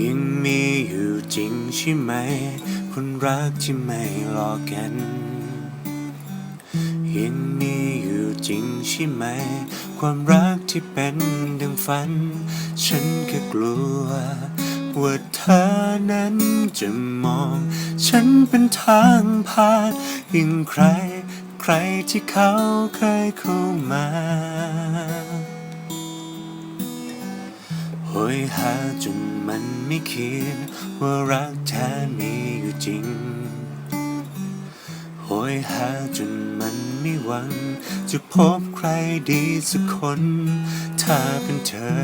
ยังมีอยู่จริงใช่ไหม คนรักที่ไม่หลอกกันยังมีอยู่จริงใช่ไหม ความรักที่เป็นดังฝัน ฉันแค่กลัวว่าเธอนั้นจะมอง ฉันเป็นทางผ่านยิ่งใคร ใครที่เขาเคยเข้ามา โหยหาจนมันไม่คิดว่ารักแท้มีอยู่จริงโหยหาจนมันไม่หวัง จะพบใครดีสักคน ถ้าเป็นเธอ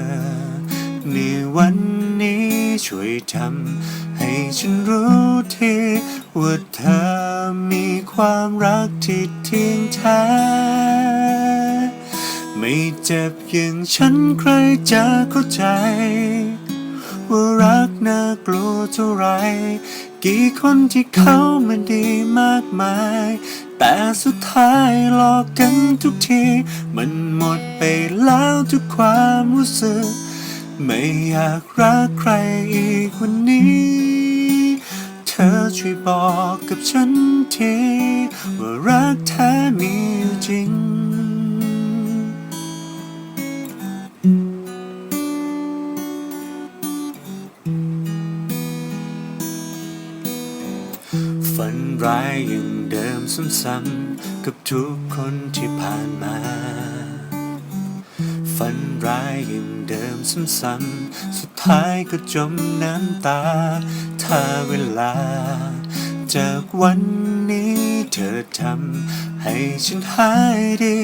ในวันนี้ช่วยทำให้ฉันรู้ทีว่าเธอมีความรักที่เที่ยงแท้ ไม่เจ็บอย่างฉันใครจะเข้าใจ ว่ารักน่ากลัวเท่าไร กี่คนที่เขามันดีมากมาย แต่สุดท้ายหลอกกันทุกที มันหมดไปแล้วทุกความรู้สึก ไม่อยากรักใครอีกวันนี้ เธอช่วยบอกกับฉันที ว่ารักแท้มีอยู่จริง ฝันร้ายอย่างเดิมซ้ำๆกับทุกคนที่ผ่านมา ฝันร้ายอย่างเดิมซ้ำๆสุดท้ายก็จมน้ำตา ถ้าเวลา จากวันนี้เธอทำให้ฉันหายดี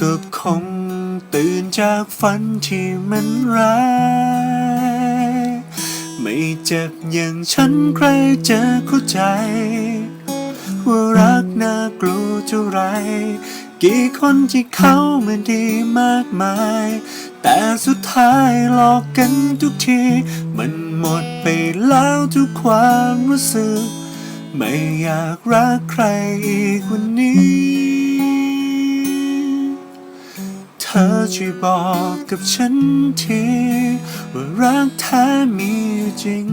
ก็คงตื่นจากฝันที่มันร้าย ไม่เจ็บอย่างฉันใครจะเข้าใจ ว่ารักน่ากลัวเท่าไร กี่คนที่เขามันดีมากมาย แต่สุดท้ายหลอกกันทุกที มันหมดไปแล้วทุกความรู้สึก ไม่อยากรักใครอีกวันนี้เธอช่วยบอกกับฉันที ว่ารักแท้มีอยู่จริง